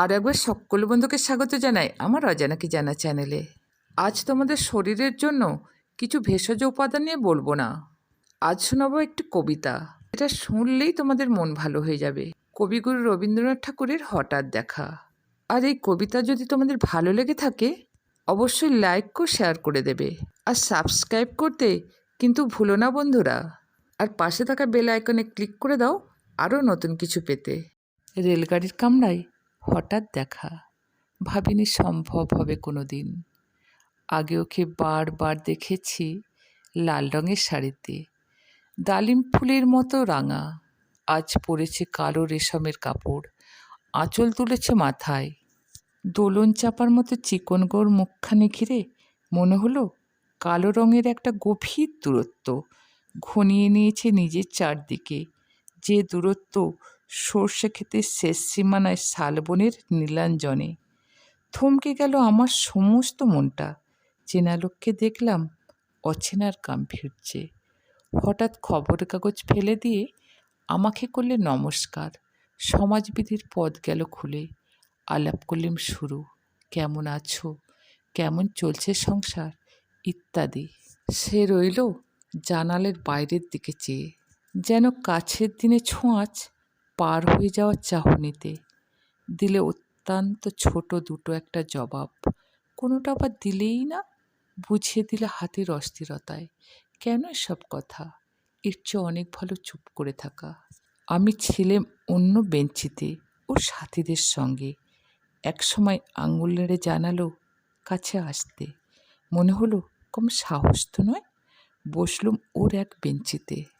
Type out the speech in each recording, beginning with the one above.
আর একবার সকল বন্ধুকে স্বাগত জানাই আমার অজানাকে জানা চ্যানেলে। আজ তোমাদের শরীরের জন্য কিছু ভেষজ উপাদান নিয়ে বলব না। আজ শোনাবো একটি কবিতা। এটা শুনলেই তোমাদের মন ভালো হয়ে যাবে। কবিগুরু রবীন্দ্রনাথ ঠাকুরের হঠাৎ দেখা। আর এই কবিতা যদি তোমাদের ভালো লেগে থাকে, অবশ্যই লাইক ও শেয়ার করে দেবে। আর সাবস্ক্রাইব করতে কিন্তু ভুলো না বন্ধুরা। আর পাশে থাকা বেল আইকনে ক্লিক করে দাও আরও নতুন কিছু পেতে। রেলগাড়ির কামরায় হঠাৎ দেখা ভাবিনি সম্ভব হবে কোনো দিন আগে ওকে বারবার দেখেছি লাল রঙের শাড়িতে। ডালিম ফুলের মতো রাঙা। আজ পরেছে কালো রেশমের কাপড়। আঁচল তুলেছে মাথায়। দোলন চাপার মতো চিকন গোর মুখখানে ঘিরে মনে হলো কালো রঙের একটা গভীর দূরত্ব ঘনিয়ে নিয়েছে নিজের চারদিকে। যে দূরত্ব সর্ষে ক্ষেতের শেষ সীমানায় শালবনের নীলাঞ্জনে। থমকে গেল আমার সমস্ত মনটা। চেনা লোককে দেখলাম অচেনার কাম ফিরছে হঠাৎ খবর কাগজ ফেলে দিয়ে আমাকে করলে নমস্কার। সমাজবিধির পদ গেল খুলে। আলাপ করলেন শুরু। কেমন আছো? কেমন চলছে সংসার? ইত্যাদি। সে রইল জানালের বাইরের দিকে চেয়ে। যেন কাছের দিনে ছোঁয়াচ পার হয়ে যাওয়ার চাহনিতে দিলে অত্যন্ত ছোট দুটো একটা জবাব। কোনোটা আবার দিলেই না? বুঝিয়ে দিলে হাতের অস্থিরতায়। কেন সব কথা? এর চেয়ে অনেক ভালো চুপ করে থাকা। আমি ছিলাম অন্য বেঞ্চিতে ও সাথীদের সঙ্গে। একসময় আঙুল নেড়ে জানালো, কাছে আসতে। মনে হলো কম সাহস তো নয়। বসলুম ওর এক বেঞ্চিতে।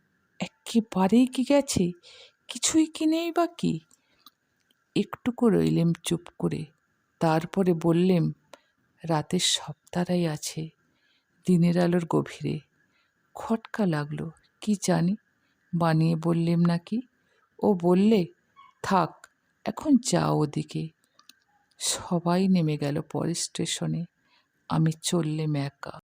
একেবারেই কি গেছে? কিছুই কি নেই বা কি? একটুকু রইলেম চুপ করে। তারপরে বললেম, রাতের সব তারাই আছে, দিনের আলোর গভীরে। খটকা লাগল, কি জানি? বানিয়ে বললেম নাকি? ও বললে, থাক, এখন যাও ওদিকে। সবাই নেমে গেল পরের স্টেশনে। আমি চললেম একা।